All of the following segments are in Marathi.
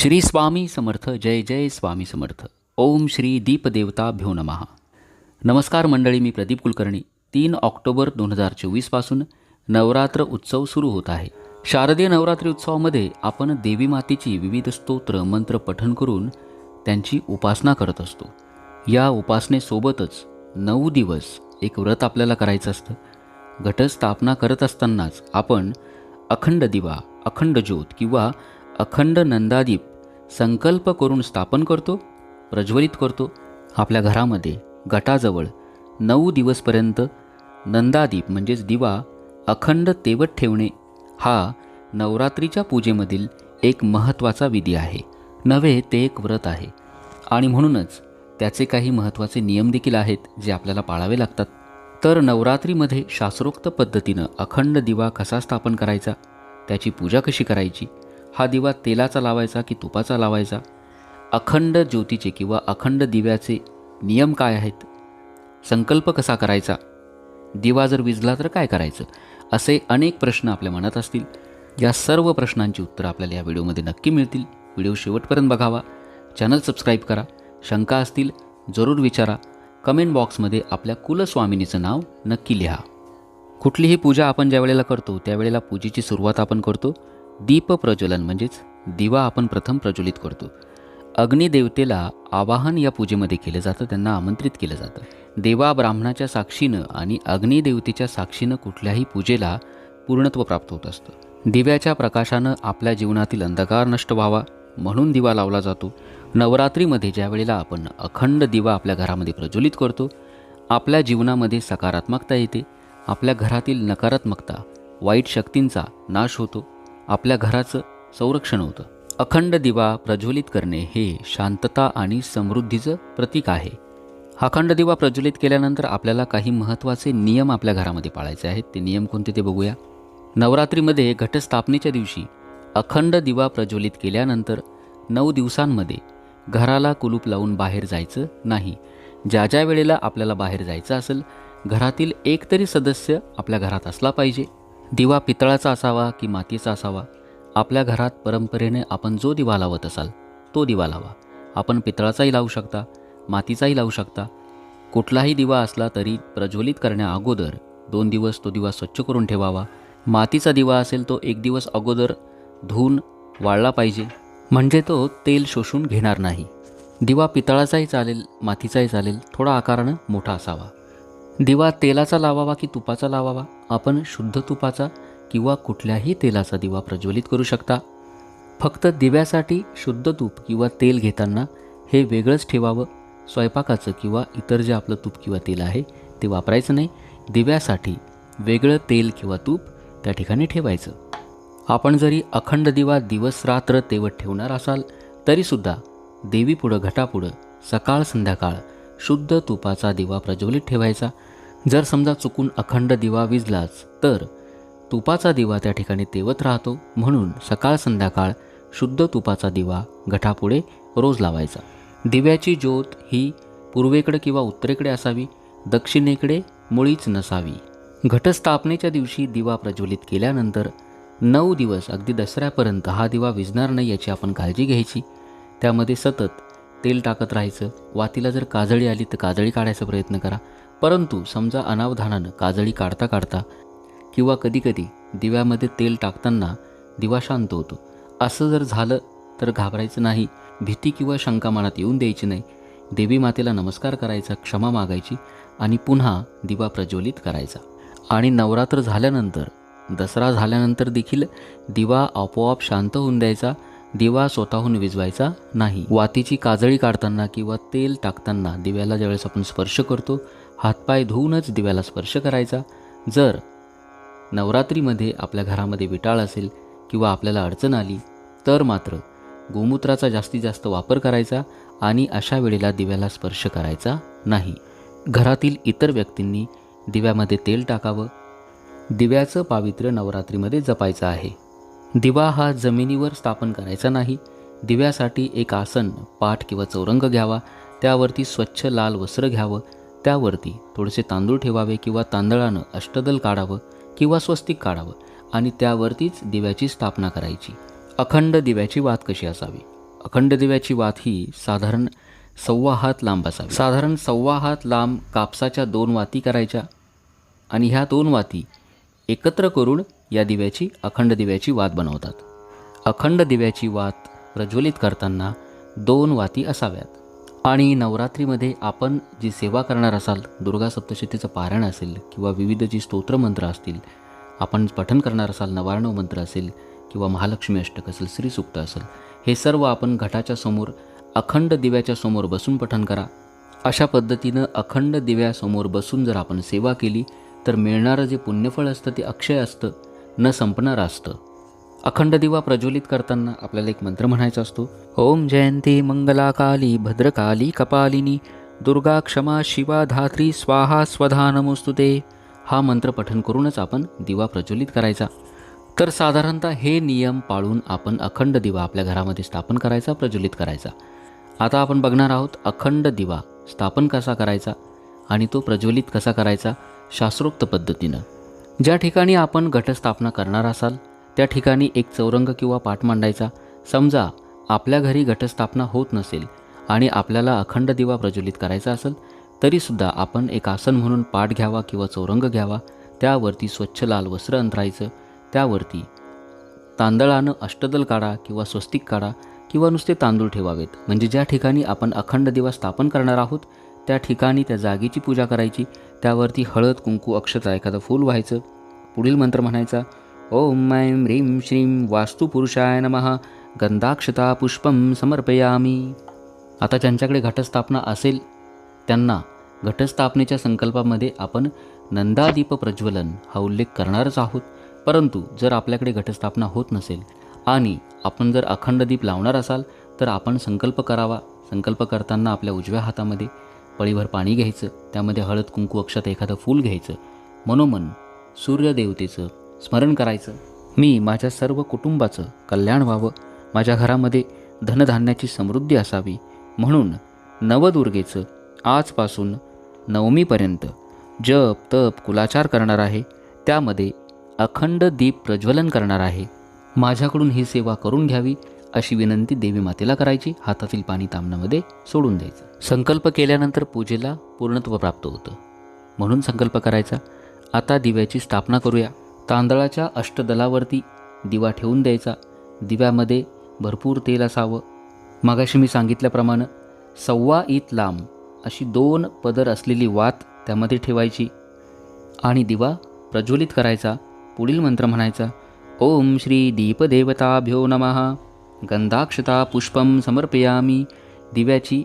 श्री स्वामी समर्थ जय जय स्वामी समर्थ. ओम श्री दीपदेवताभ्यो नमहा नमस्कार मंडळी मी प्रदीप कुलकर्णी. तीन ऑक्टोबर दोन हजार चोवीसपासून नवरात्र उत्सव सुरू होत आहे. शारदीय नवरात्री उत्सवामध्ये आपण देवी मातेची विविध स्तोत्र मंत्र पठण करून त्यांची उपासना करत असतो. या उपासनेसोबतच नऊ दिवस एक व्रत आपल्याला करायचं असतं. घटस्थापना करत असतानाच आपण अखंड दिवा अखंड ज्योत किंवा अखंड नंदादीप संकल्प करून स्थापन करतो प्रज्वलित करतो. आपल्या घरामध्ये गटाजवळ नऊ दिवसपर्यंत नंदादीप म्हणजेच दिवा अखंड तेवत ठेवणे हा नवरात्रीच्या पूजेमधील एक महत्त्वाचा विधी आहे. नव्हे ते एक व्रत आहे. आणि म्हणूनच त्याचे काही महत्त्वाचे नियम देखील आहेत जे आपल्याला पाळावे लागतात. तर नवरात्रीमध्ये शास्त्रोक्त पद्धतीनं अखंड दिवा कसा स्थापन करायचा? त्याची पूजा कशी करायची? हा दिवा तेलाचा लावायचा की तुपाचा लावायचा? अखंड ज्योतीचे किंवा अखंड दिव्याचे नियम काय आहेत? संकल्प कसा करायचा? दिवा जर विजला तर काय करायचं? असे अनेक प्रश्न आपल्या मनात असतील. या सर्व प्रश्नांची उत्तरं आपल्याला या व्हिडिओमध्ये नक्की मिळतील. व्हिडिओ शेवटपर्यंत बघावा. चॅनल सबस्क्राईब करा. शंका असतील जरूर विचारा. कमेंट बॉक्समध्ये आपल्या कुलस्वामिनीचं नाव नक्की लिहा. कुठलीही पूजा आपण ज्या वेळेला करतो त्यावेळेला पूजेची सुरुवात आपण करतो. दीप प्रज्वलन म्हणजेच दिवा आपण प्रथम प्रज्वलित करतो. अग्निदेवतेला आवाहन या पूजेमध्ये केलं जातं त्यांना आमंत्रित केलं जातं. देवा ब्राह्मणाच्या साक्षीनं आणि अग्निदेवतेच्या साक्षीनं कुठल्याही पूजेला पूर्णत्व प्राप्त होत असतं. दिव्याच्या प्रकाशानं आपल्या जीवनातील अंधकार नष्ट व्हावा म्हणून दिवा लावला जातो. नवरात्रीमध्ये ज्या वेळेला आपण अखंड दिवा आपल्या घरामध्ये प्रज्वलित करतो आपल्या जीवनामध्ये सकारात्मकता येते आपल्या घरातील नकारात्मकता वाईट शक्तींचा नाश होतो. आपल्या घराचं संरक्षण होतं. अखंड दिवा प्रज्वलित करणे हे शांतता आणि समृद्धीचं प्रतीक आहे. अखंड दिवा प्रज्वलित केल्यानंतर आपल्याला काही महत्त्वाचे नियम आपल्या घरामध्ये पाळायचे आहेत. ते नियम कोणते ते बघूया. नवरात्रीमध्ये घटस्थापनेच्या दिवशी अखंड दिवा प्रज्वलित केल्यानंतर नऊ दिवसांमध्ये घराला कुलूप लावून बाहेर जायचं नाही. ज्या ज्या वेळेला आपल्याला बाहेर जायचं असेल घरातील एक तरी सदस्य आपल्या घरात असला पाहिजे. दिवा पितळाचा असावा की मातीचा असावा आपल्या घरात परंपरेने आपण जो दिवा लावत असाल तो दिवा लावा. आपण पितळाचाही लावू शकता मातीचाही लावू शकता. कुठलाही दिवा असला तरी प्रज्वलित करण्या अगोदर दोन दिवस तो दिवा स्वच्छ करून ठेवावा. मातीचा दिवा असेल तो एक दिवस अगोदर धुवून वाळला पाहिजे. म्हणजे तो तेल शोषून घेणार नाही. दिवा पितळाचाही चालेल मातीचाही चालेल थोडा आकारानं मोठा असावा. दिवा तेलाचा लावावा की तुपाचा लावावा? आपण शुद्ध तुपाचा किंवा कुठल्याही तेलाचा दिवा प्रज्वलित करू शकता. फक्त दिव्यासाठी शुद्ध तूप किंवा तेल घेताना हे वेगळंच ठेवावं. स्वयंपाकाचं किंवा इतर जे आपलं तूप किंवा तेल आहे ते वापरायचं नाही. दिव्यासाठी वेगळं तेल किंवा तूप त्या ठिकाणी ठेवायचं. आपण जरी अखंड दिवा दिवस रात्र तेवत ठेवणार असाल तरीसुद्धा देवीपुढं घटापुढं सकाळ संध्याकाळ शुद्ध तुपाचा दिवा प्रज्वलित ठेवायचा. जर समजा चुकून अखंड दिवा विजलाच तर तुपाचा दिवा त्या ठिकाणी तेवत राहतो. म्हणून सकाळ संध्याकाळ शुद्ध तुपाचा दिवा घटापुढे रोज लावायचा. दिव्याची ज्योत ही पूर्वेकडे किंवा उत्तरेकडे असावी दक्षिणेकडे मुळीच नसावी. घटस्थापनेच्या दिवशी दिवा प्रज्वलित केल्यानंतर नऊ दिवस अगदी दसऱ्यापर्यंत हा दिवा विजणार नाही याची आपण काळजी घ्यायची. त्यामध्ये सतत तेल टाकत राहायचं. वातीला जर काजळी आली तर काजळी काढायचा प्रयत्न करा. परंतु समजा अनावधानानं काजळी काढता काढता किंवा कधीकधी दिव्यामध्ये तेल टाकताना दिवा शांत होतो. असं जर झालं तर घाबरायचं नाही भीती किंवा शंका मनात येऊन द्यायची नाही. देवी मातेला नमस्कार करायचा क्षमा मागायची आणि पुन्हा दिवा प्रज्वलित करायचा. आणि नवरात्र झाल्यानंतर दसरा झाल्यानंतर देखील दिवा आपोआप शांत होऊन द्यायचा दिवा स्वतःहून विजवायचा नाही. वातीची काजळी काढताना किंवा तेल टाकताना दिव्याला ज्यावेळेस आपण स्पर्श करतो हातपाय धुवूनच दिव्याला स्पर्श करायचा. जर नवरात्रीमध्ये आपल्या घरामध्ये विटाळ असेल किंवा आपल्याला अडचण आली तर मात्र गोमूत्राचा जास्तीत जास्त वापर करायचा आणि अशा वेळेला दिव्याला स्पर्श करायचा नाही. घरातील इतर व्यक्तींनी दिव्यामध्ये तेल टाकावं. दिव्याचं पावित्र्य नवरात्रीमध्ये जपायचं आहे. दिवा हा जमिनीवर स्थापन करायचा नाही. दिव्यासाठी एक आसन पाठ किंवा चौरंग घ्यावा. त्यावरती स्वच्छ लाल वस्त्र घ्यावं. त्यावरती थोडेसे तांदूळ ठेवावे किंवा तांदळानं अष्टदल काढावं किंवा स्वस्तिक काढावं आणि त्यावरतीच दिव्याची स्थापना करायची. अखंड दिव्याची वात कशी असावी? अखंड दिव्याची वात ही साधारण सव्वा हात लांब असावी. साधारण सव्वा हात लांब कापसाच्या दोन वाती करायच्या आणि ह्या दोन वाती एकत्र करून या दिव्याची अखंड दिव्याची वात बनवतात. अखंड दिव्याची वात प्रज्वलित करताना दोन वाती असाव्यात. आणि नवरात्रीमध्ये आपण जी सेवा करणार असाल दुर्गा सप्तशतीचं पारायण असेल किंवा विविध जी स्तोत्रमंत्र असतील आपण पठन करणार असाल नवारणव मंत्र असेल किंवा महालक्ष्मी अष्टक असेल श्रीसुक्त असेल हे सर्व आपण घटाच्या समोर अखंड दिव्याच्या समोर बसून पठन करा. अशा पद्धतीनं अखंड दिव्यासमोर बसून जर आपण सेवा केली तर मिळणारं जे पुण्यफळ असतं ते अक्षय असतं न संपणारं असतं. अखंड दिवा प्रज्वलित करताना आपल्याला एक मंत्र म्हणायचा असतो. ओम जयंती मंगलाकाली भद्रकाली कपालिनी दुर्गा क्षमा शिवा धात्री स्वाहा स्वधा नमोस्तुते हा मंत्र पठन करूनच आपण दिवा प्रज्वलित करायचा. तर साधारणतः हे नियम पाळून आपण अखंड दिवा आपल्या घरामध्ये स्थापन करायचा प्रज्वलित करायचा. आता आपण बघणार आहोत अखंड दिवा स्थापन कसा करायचा आणि तो प्रज्वलित कसा करायचा शास्त्रोक्त पद्धतीनं. ज्या ठिकाणी आपण घटस्थापना करणार असाल त्या ठिकाणी एक चौरंग किंवा पाठ मांडायचा. समजा आपल्या घरी घटस्थापना होत नसेल आणि आपल्याला अखंड दिवा प्रज्वलित करायचा असेल तरीसुद्धा आपण एक आसन म्हणून पाठ घ्यावा किंवा चौरंग घ्यावा. त्यावरती स्वच्छ लाल वस्त्र अंतरायचं त्यावरती तांदळानं अष्टदल काढा किंवा स्वस्तिक काढा किंवा नुसते तांदूळ ठेवावेत. म्हणजे ज्या ठिकाणी आपण अखंड दिवा स्थापन करणार आहोत त्या ठिकाणी त्या जागेची पूजा करायची. त्यावरती हळद कुंकू अक्षता एखादं फूल व्हायचं. पुढील मंत्र म्हणायचा ओम ऐं ह्रीं श्रीं वास्तुपुरुषाय नमः. गंधाक्षता पुष्पम समर्पयामी. आता ज्यांच्याकडे घटस्थापना असेल त्यांना घटस्थापनेच्या संकल्पामध्ये आपण नंदादीप प्रज्वलन हा उल्लेख करणारच आहोत. परंतु जर आपल्याकडे घटस्थापना होत नसेल आणि आपण जर अखंड दीप लावणार असाल तर आपण संकल्प करावा. संकल्प करताना आपल्या उजव्या हातामध्ये पळीभर पाणी घ्यायचं त्यामध्ये हळद कुंकू अक्षत एखादं फूल घ्यायचं. मनोमन सूर्यदेवतेचं स्मरण करायचं. मी माझ्या सर्व कुटुंबाचं कल्याण व्हावं. माझ्या घरामध्ये धनधान्याची समृद्धी असावी. म्हणून नवदुर्गेचं आजपासून नवमीपर्यंत जप तप कुलाचार करणार आहे. त्यामध्ये अखंड दीप प्रज्वलन करणार आहे. माझ्याकडून ही सेवा करून घ्यावी अशी विनंती देवी मातेला करायची. हातातील पाणी तांबण्यामध्ये सोडून द्यायचं. संकल्प केल्यानंतर पूजेला पूर्णत्व प्राप्त होतं. म्हणून संकल्प करायचा. आता दिव्याची स्थापना करूया. तांदळाच्या अष्टदलावरती दिवा ठेवून द्यायचा. दिव्यामध्ये भरपूर तेल असावं. मगाशी मी सांगितल्याप्रमाणे सव्वा ईत लांब अशी दोन पदर असलेली वात त्यामध्ये ठेवायची. आणि दिवा प्रज्वलित करायचा. पुढील मंत्र म्हणायचा ओम श्री दीपदेवताभ्यो नमः. गंधाक्षता पुष्पम समर्पयामी. दिव्याची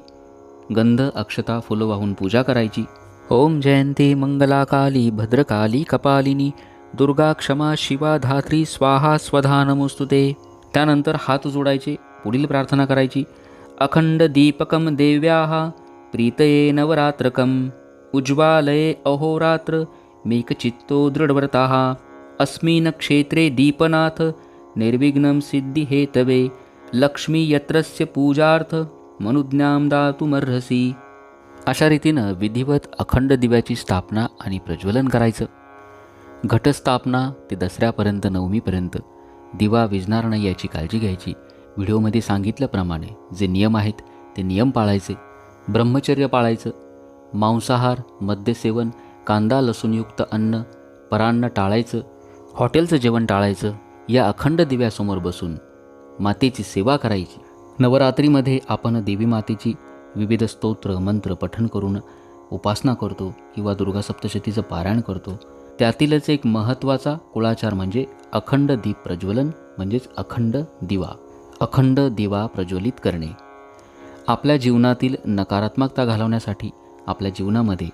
गंध अक्षता फुलं वाहून पूजा करायची. ओम जयंती मंगलाकाली भद्रकाली कपालिनी. दुर्गा क्षमा शिवा धात्री स्वाहा स्वधा नमोस्तुते त्यानंतर हात जोडायचे पुढील प्रार्थना करायची. अखंड दीपकम देव्याः प्रीतये नवरात्रकम् उज्ज्वालये अहोरात्र मेकचित्तो दृढव्रताः. अस्मिन् क्षेत्रे दीपनाथ निर्विघ्नं सिद्धिहेतवे. लक्ष्मी यत्रस्य पूजार्थ मनुज्ञां दातुमर्हसि. अशा रीतीनं विधिवत अखंड दिव्याची स्थापना आणि प्रज्वलन करायचं. घटस्थापना ते दसऱ्यापर्यंत नवमीपर्यंत दिवा विझणार नाही याची काळजी घ्यायची. व्हिडिओमध्ये सांगितल्याप्रमाणे जे नियम आहेत ते नियम पाळायचे ब्रह्मचर्य पाळायचं. मांसाहार मद्यसेवन कांदा लसूणयुक्त अन्न परान्न टाळायचं हॉटेलचं जेवण टाळायचं या अखंड दिव्यासमोर बसून मातेची सेवा करायची. नवरात्रीमध्ये आपण देवी मातेची विविध स्तोत्र मंत्र पठण करून उपासना करतो किंवा दुर्गा सप्तशतीचं पारायण करतो. त्यातीलच एक महत्त्वाचा कुळाचार म्हणजे अखंड दीप प्रज्वलन म्हणजेच अखंड दिवा. अखंड दिवा प्रज्वलित करणे. आपल्या जीवनातील नकारात्मकता घालवण्यासाठी आपल्या जीवनामध्ये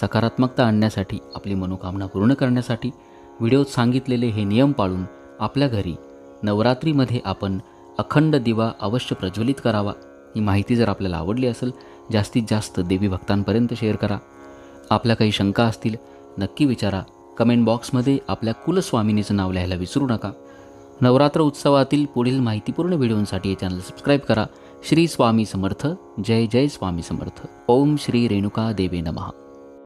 सकारात्मकता आणण्यासाठी आपली मनोकामना पूर्ण करण्यासाठी व्हिडिओत सांगितलेले हे नियम पाळून आपल्या घरी नवरात्रीमध्ये आपण अखंड दिवा अवश्य प्रज्वलित करावा ही माहिती जर आपल्याला आवडली असेल जास्तीत जास्त देवी भक्तांपर्यंत शेअर करा. आपल्या काही शंका असतील नक्की विचारा. कमेंट बॉक्समध्ये आपल्या कुलस्वामिनीचं नाव लिहायला विसरू नका. नवरात्र उत्सवातील पुढील माहितीपूर्ण व्हिडिओंसाठी हे चॅनल सबस्क्राईब करा. श्री स्वामी समर्थ. जय जय स्वामी समर्थ. ओम श्री रेणुका देवे नमः.